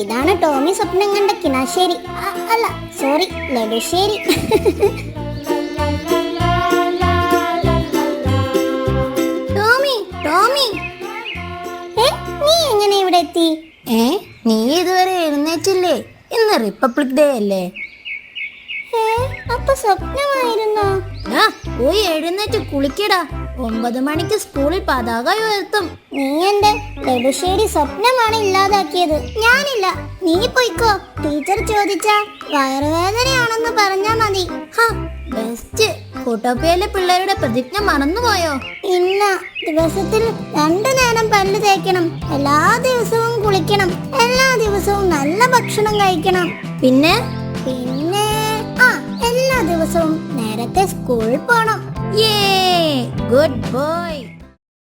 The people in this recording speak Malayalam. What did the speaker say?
ഇതാണ് ടോമി സ്വപ്നം കണ്ട കിണാശ്ശേരി. അല്ല സോറി നെടുശ്ശേരി. ടോമി ടോമി. ഏ നീ എങ്ങനെ ഇവിടെ എത്തി? ഏ നീ ഇതുവരെ എഴുന്നേറ്റില്ലേ? ഇന്ന് റിപ്പബ്ലിക് ഡേ അല്ലേ? അപ്പൊ സ്വപ്നമായിരുന്നോ? പോയി എഴുന്നേറ്റ് കുളിക്കടാ. ഒമ്പത് മണിക്ക് സ്കൂളിൽ പതാക ഉയർത്തും. നീ എന്റെ ലഡുശ്ശേരി സ്വപ്നമാണ് ഇല്ലാതാക്കിയത്. ഞാനില്ല. നീ പൊയ്ക്കോ. ടീച്ചർ ചോദിച്ച വയറുവേദനയാണെന്ന് പറഞ്ഞാ മതി. ബെസ്റ്റ് പിള്ളേരുടെ പ്രതിജ്ഞ മറന്നുപോയോ? ഇന്ന ദിവസത്തിൽ രണ്ടു നേരം പല്ല് തേക്കണം. എല്ലാ ദിവസവും കുളിക്കണം. എല്ലാ ദിവസവും നല്ല ഭക്ഷണം കഴിക്കണം. പിന്നെ? പിന്നെ? ആ എല്ലാ ദിവസവും നേരത്തെ സ്കൂളിൽ പോണം. Good boy